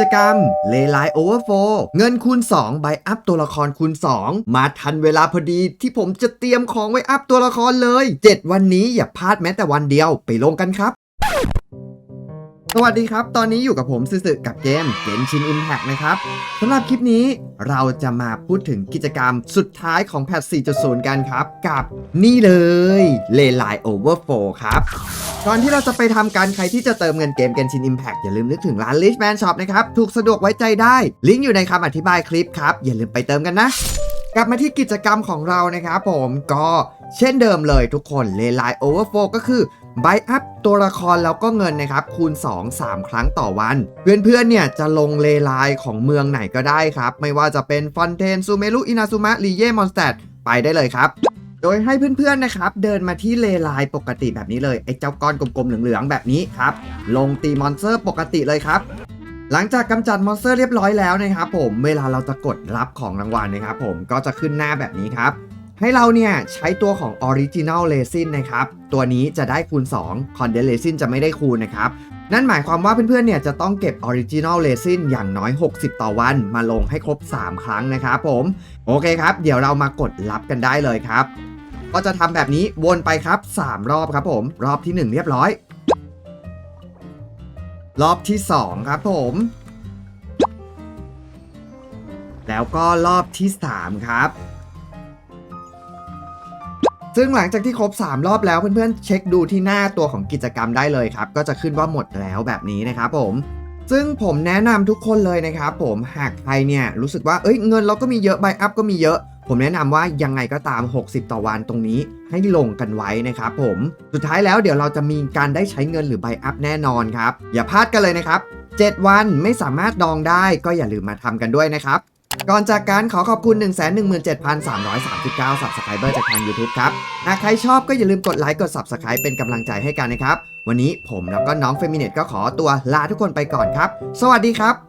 จกรรม เลไลโอเวอร์โฟเงินคูณ 2 ใบอัพตัวละครคูณ 2 มาทันเวลาพอดีที่ผมจะเตรียมของไว้อัพตัวละครเลย 7 วันนี้อย่าพลาดแม้แต่วันเดียวไปลงกันครับ สวัสดีครับ ตอนนี้อยู่กับผมซึสึกับเกม Genshin Impact นะครับสำหรับคลิปนี้เราจะมาพูดถึงกิจกรรมสุดท้ายของแพท 4.0 กันครับ กับนี่เลยเลไลโอเวอร์โฟครับก่อนที่เราจะไปทำการใครที่จะเติมเงินเกม Genshin Impact อย่าลืมนึกถึงร้าน Richman Shop นะครับ ถูกสะดวกไว้ใจได้ ลิงก์อยู่ในคำอธิบายคลิปครับ อย่าลืมไปเติมกันนะ กลับมาที่กิจกรรมของเรานะครับผมก็เช่นเดิมเลยทุกคนเลไลโอเวอร์โฟก็คือไบอัพตัวละครแล้วก็เงินนะครับ คูณ 2 3 ครั้งต่อวัน เพื่อนๆเนี่ยจะลงเลไลของเมืองไหนก็ได้ครับ ไม่ว่าจะเป็นฟอนเทนซูเมรุอินาซุมะลีเย่มอนสเตดไปได้เลยครับ โดยให้เพื่อนๆนะครับ เดินมาที่เลไลน์ปกติแบบนี้เลย ไอ้เจ้าก้อนกลมๆเหลืองๆแบบนี้ครับ ลงตีมอนสเตอร์ปกติเลยครับ หลังจากกำจัดมอนสเตอร์เรียบร้อยแล้วนะครับผมเวลาเราจะกดรับของรางวัลนะครับผมก็จะขึ้นหน้าแบบนี้ครับ ให้เราเนี่ยใช้ตัวของ Original Resin นะครับ ตัวนี้จะได้คูณ 2 Condensed Resin จะไม่ได้คูณนะครับ นั่นหมายความว่าเพื่อนๆเนี่ยจะต้องเก็บ Original Resin อย่างน้อย 60 ต่อวัน มาลงให้ครบ 3 ครั้งนะครับผม โอเคครับ เดี๋ยวเรามากดรับกันได้เลยครับ ก็จะทำแบบนี้วนไปครับ 3 รอบครับผม รอบที่ 1 เรียบร้อย รอบที่ 2 ครับผม แล้วก็รอบที่ 3 ครับ ซึ่งหลังจากที่ครบ 3 รอบแล้วเพื่อนๆ เช็คดูที่หน้าตัวของกิจกรรมได้เลยครับ ก็จะขึ้นว่าหมดแล้วแบบนี้นะครับผมซึ่งผมแนะนำทุกคนเลยนะครับผมหากใครเนี่ยรู้สึกว่าเอ้ยเงินเราก็มีเยอะใบอัพก็มีเยอะ ผมแนะนำว่ายังไงก็ตาม 60 ต่อวันตรงนี้ให้ลงกันไว้นะครับผม สุดท้ายแล้วเดี๋ยวเราจะมีการได้ใช้เงินหรือใบอัพแน่นอนครับ อย่าพลาดกันเลยนะครับ 7 วันไม่สามารถดองได้ก็อย่าลืมมาทำกันด้วยนะครับ ก่อนจากการขอขอบคุณ 117,339 Subscriber จากทาง YouTube ครับ หากใครชอบก็อย่าลืมกดไลค์กด Subscribe เป็นกำลังใจให้กันนะครับ วันนี้ผมแล้วก็น้องเฟมิเนตก็ขอตัวลาทุกคนไปก่อนครับ สวัสดีครับ